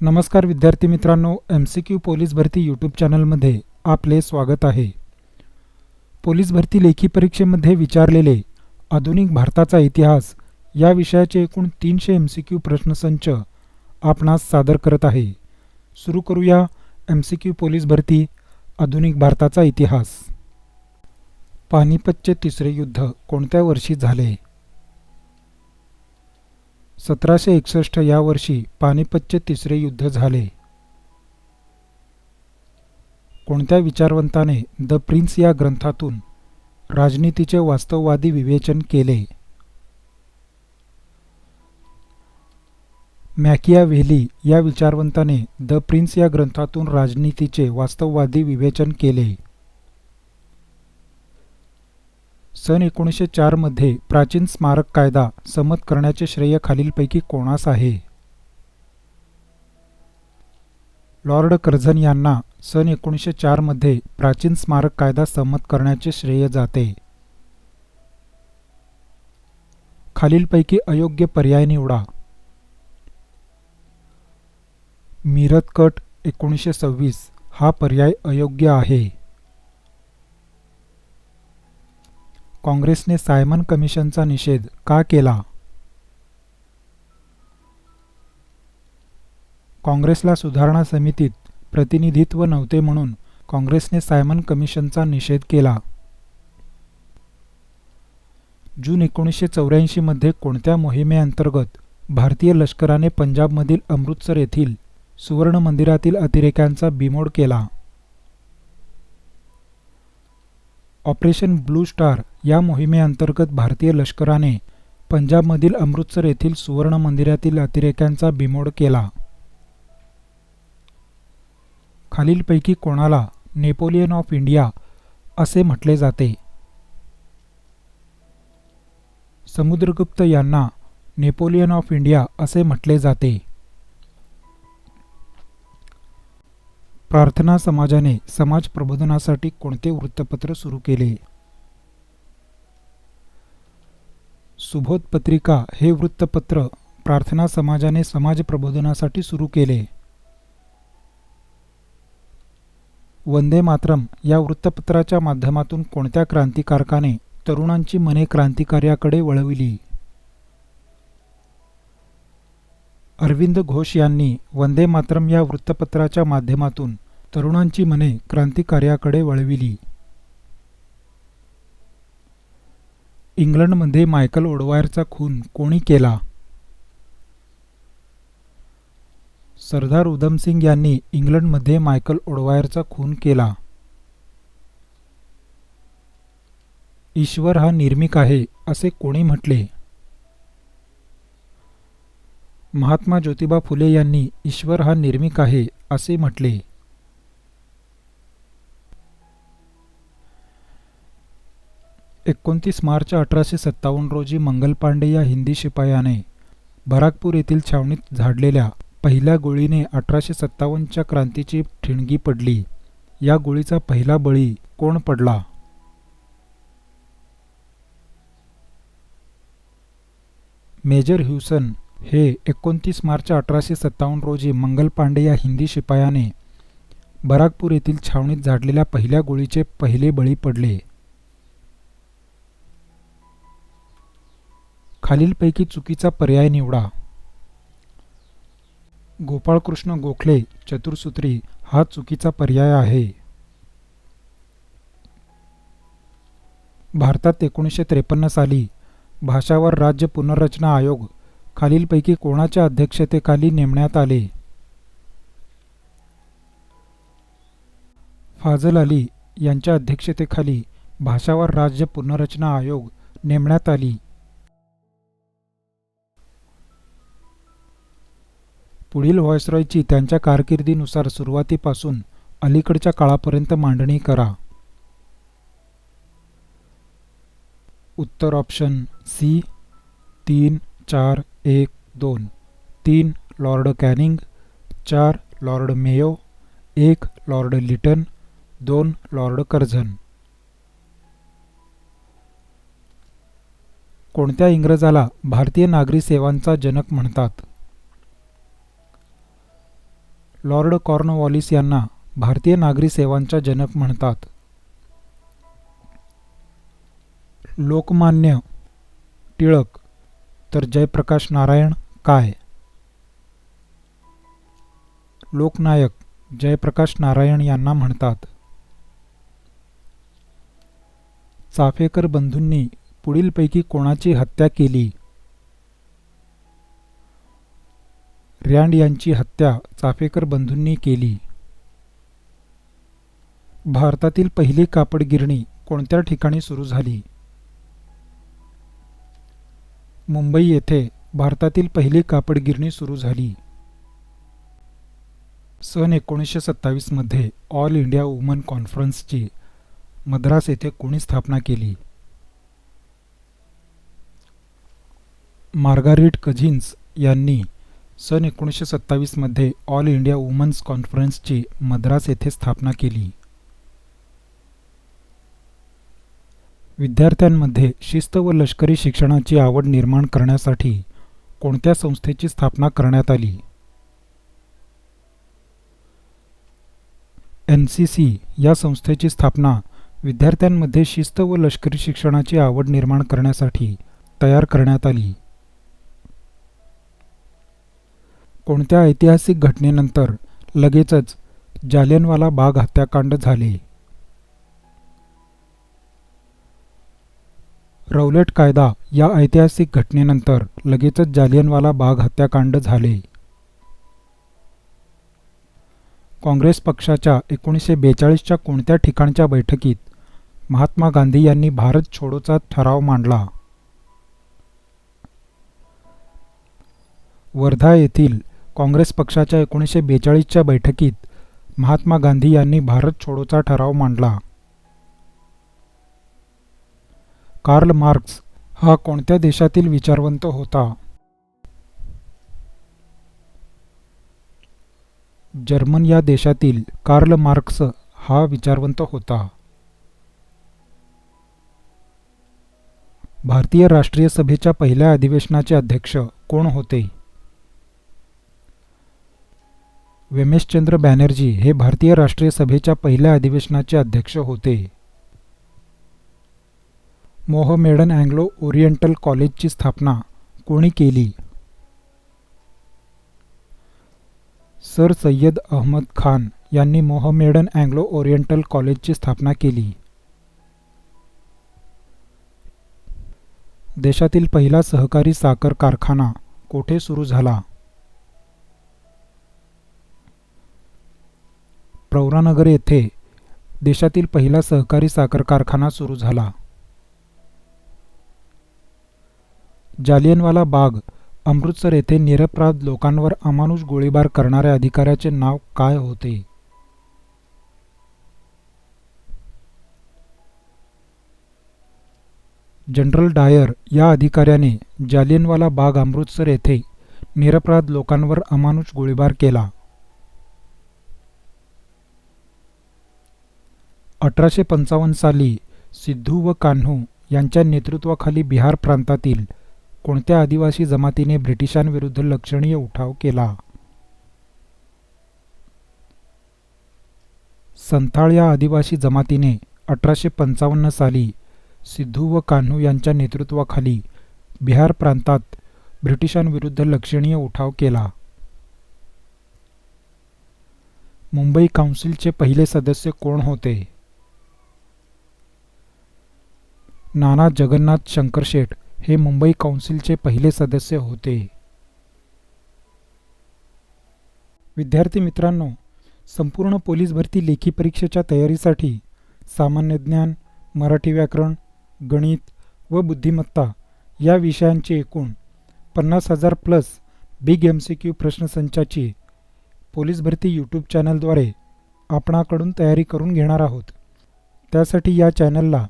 नमस्कार विद्यार्थी मित्रांनो एम सी क्यू पोलीस भरती यूट्यूब चॅनलमध्ये आपले स्वागत आहे. पोलीस भरती लेखी परीक्षेमध्ये विचारलेले आधुनिक भारताचा इतिहास या विषयाचे एकूण तीनशे एम सी क्यू प्रश्नसंच आपणास सादर करत आहे. सुरू करूया एम सी क्यू पोलीस भरती आधुनिक भारताचा इतिहास. पानिपतचे तिसरे युद्ध कोणत्या वर्षी झाले? सतराशे एकसष्ट या वर्षी पानिपतचे तिसरे युद्ध झाले. कोणत्या विचारवंताने द प्रिन्स या ग्रंथातून राजनीतीचे वास्तववादी विवेचन केले? मॅकिया व्हेली या विचारवंताने द प्रिन्स या ग्रंथातून राजनीतीचे वास्तववादी विवेचन केले. सन एकोणीसशे चारमध्ये प्राचीन स्मारक कायदा संमत करण्याचे श्रेय खालीलपैकी कोणास आहे? लॉर्ड कर्झन यांना सन एकोणीसशे चारमध्ये प्राचीन स्मारक कायदा संमत करण्याचे श्रेय जाते. खालीलपैकी अयोग्य पर्याय निवडा. मिरत कट एकोणीसशे सव्वीस हा पर्याय अयोग्य आहे. काँग्रेसने सायमन कमिशनचा निषेध का केला? काँग्रेसला सुधारणा समितीत प्रतिनिधित्व नव्हते म्हणून काँग्रेसने सायमन कमिशनचा निषेध केला. जून एकोणीसशे चौऱ्याऐंशीमध्ये कोणत्या मोहिमेअंतर्गत भारतीय लष्कराने पंजाबमधील अमृतसर येथील सुवर्ण मंदिरातील अतिरेक्यांचा बिमोड केला? ऑपरेशन ब्लू स्टार या मोहिमेअंतर्गत भारतीय लष्कराने पंजाबमधील अमृतसर येथील सुवर्ण मंदिरातील अतिरेक्यांचा बिमोड केला. खालीलपैकी कोणाला नेपोलियन ऑफ इंडिया असे म्हटले जाते? समुद्रगुप्त यांना नेपोलियन ऑफ इंडिया असे म्हटले जाते. प्रार्थना समाजाने समाज प्रबोधनासाठी कोणते वृत्तपत्र सुरू केले? सुबोध पत्रिका हे वृत्तपत्र प्रार्थना समाजाने समाज प्रबोधनासाठी सुरू केले. वंदे मातरम या वृत्तपत्राच्या माध्यमातून कोणत्या क्रांतिकारकाने तरुणांची मने क्रांतिकार्याकडे वळविली? अरविंद घोष यांनी वंदे मातरम या वृत्तपत्राच्या माध्यमातून तरुणांची मने क्रांतिकार्याकडे वळविली. इंग्लंडमध्ये मायकल ओडवायरचा खून कोणी केला? सरदार उधमसिंग यांनी इंग्लंडमध्ये मायकल ओडवायरचा खून केला. ईश्वर हा निर्मिक आहे असे कोणी म्हटले? महात्मा ज्योतिबा फुले यांनी ईश्वर हा निर्मिक आहे असे म्हटले. एकोणतीस मार्च अठराशे सत्तावन्न रोजी मंगल पांडे या हिंदी शिपायाने बराकपूर येथील छावणीत झाडलेल्या पहिल्या गोळीने अठराशे सत्तावन्नच्या क्रांतीची ठिणगी पडली. या गोळीचा पहिला बळी कोण पडला? मेजर ह्युसन हे एकोणतीस मार्च अठराशे सत्तावन्न रोजी मंगल पांडे या हिंदी शिपायाने बराकपूर येथील छावणीत झाडलेल्या पहिल्या गोळीचे पहिले बळी पडले. खालीलपैकी चुकीचा पर्याय निवडा. गोपाळकृष्ण गोखले चतुर्सूत्री हा चुकीचा पर्याय आहे. भारतात एकोणीसशे त्रेपन्न साली भाषावर राज्य पुनर्रचना आयोग खालीलपैकी कोणाच्या अध्यक्षतेखाली नेमण्यात आले? फाजल अली यांच्या अध्यक्षतेखाली भाषावर राज्य पुनर्रचना आयोग नेमण्यात आली. पुढील व्हॉइसरॉयची त्यांच्या कारकिर्दीनुसार सुरुवातीपासून अलीकडच्या काळापर्यंत मांडणी करा. उत्तर ऑप्शन सी तीन चार एक दोन. तीन लॉर्ड कॅनिंग. चार लॉर्ड मेयो. एक लॉर्ड लिटन. दोन लॉर्ड कर्झन. कोणत्या इंग्रजाला भारतीय नागरी सेवांचा जनक म्हणतात? लॉर्ड कॉर्नवॉलिस यांना भारतीय नागरी सेवांचा जनक म्हणतात. लोकमान्य टिळक. तर जयप्रकाश नारायण काय? लोकनायक जयप्रकाश नारायण यांना म्हणतात चाफेकर बंधूंनी पुढीलपैकी कोणाची हत्या केली? रँड यांची हत्या चाफेकर बंधूंनी केली. भारतातील पहिली कापड गिरणी कोणत्या ठिकाणी सुरू झाली? मुंबई येथे भारतातील पहिली कापड गिरणी सुरू झाली. सन एकोणीसशे सत्तावीसमध्ये ऑल इंडिया वुमन कॉन्फरन्सची मद्रास येथे कोणी स्थापना केली? मार्गारेट कझिन्स यांनी सन एकोणीसशे सत्तावीसमध्ये ऑल इंडिया वुमन्स कॉन्फरन्सची मद्रास येथे स्थापना केली. विद्यार्थ्यांमध्ये शिस्त व लष्करी शिक्षणाची आवड निर्माण करण्यासाठी कोणत्या संस्थेची स्थापना करण्यात आली? एन सी सी या संस्थेची स्थापना विद्यार्थ्यांमध्ये शिस्त व लष्करी शिक्षणाची आवड निर्माण करण्यासाठी तयार करण्यात आली. कोणत्या ऐतिहासिक घटनेनंतर लगेचच जालियनवाला बाग हत्याकांड झाले? रौलेट कायदा या ऐतिहासिक घटनेनंतर लगेचच जालियनवाला बाग हत्याकांड झाले. काँग्रेस पक्षाच्या एकोणीसशे बेचाळीसच्या कोणत्या ठिकाणच्या बैठकीत महात्मा गांधी यांनी भारत छोडोचा ठराव मांडला? वर्धा येथील काँग्रेस पक्षाच्या एकोणीसशे बेचाळीसच्या बैठकीत महात्मा गांधी यांनी भारत छोडोचा ठराव मांडला. कार्ल मार्क्स हा कोणत्या देशातील विचारवंत होता? जर्मन या देशातील कार्ल मार्क्स हा विचारवंत होता. भारतीय राष्ट्रीय सभेच्या पहिल्या अधिवेशनाचे अध्यक्ष कोण होते? वेमेशचंद्र बॅनर्जी हे भारतीय राष्ट्रीय सभेच्या पहिल्या अधिवेशनाचे अध्यक्ष होते. मोहमेडन अँग्लो ओरिएंटल कॉलेजची स्थापना कोणी केली? सर सय्यद अहमद खान यांनी मोहमेडन अँग्लो ओरिएंटल कॉलेजची स्थापना केली. देशातील पहिला सहकारी साखर कारखाना कोठे सुरू झाला? प्रौरानगर येथे देशातील पहिला सहकारी साखर कारखाना सुरू झाला. जालियनवाला बाग अमृतसर येथे निरपराध लोकांवर अमानुष गोळीबार करणाऱ्या अधिकाऱ्याचे नाव काय होते? जनरल डायर या अधिकाऱ्याने जालियनवाला बाग अमृतसर येथे निरपराध लोकांवर अमानुष गोळीबार केला. अठराशे पंचावन्न साली सिद्धू व कान्हू यांच्या नेतृत्वाखाली बिहार प्रांतातील कोणत्या आदिवासी जमातीने ब्रिटिशांविरुद्ध लक्षणीय उठाव केला? संथाळ या आदिवासी जमातीने अठराशे पंचावन्न साली सिद्धू व कान्हू यांच्या नेतृत्वाखाली बिहार प्रांतात ब्रिटिशांविरुद्ध लक्षणीय उठाव केला. मुंबई काउन्सिलचे पहिले सदस्य कोण होते? नाना जगन्नाथ शंकरशेठ. हे मुंबई काउन्सिलचे पहिले सदस्य होते. विद्यार्थी मित्रांनो संपूर्ण पोलीस भरती लेखी परीक्षेच्या तयारीसाठी सामान्य ज्ञान मराठी व्याकरण गणित व बुद्धिमत्ता या विषयांचे एकूण पन्नास हजार plus big M C Q प्रश्नसंचाची police भरती यूट्यूब चॅनलद्वारे आपणाकडून तयारी करून घेणार आहोत. त्यासाठी या चॅनलला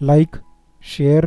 लाईक शेअर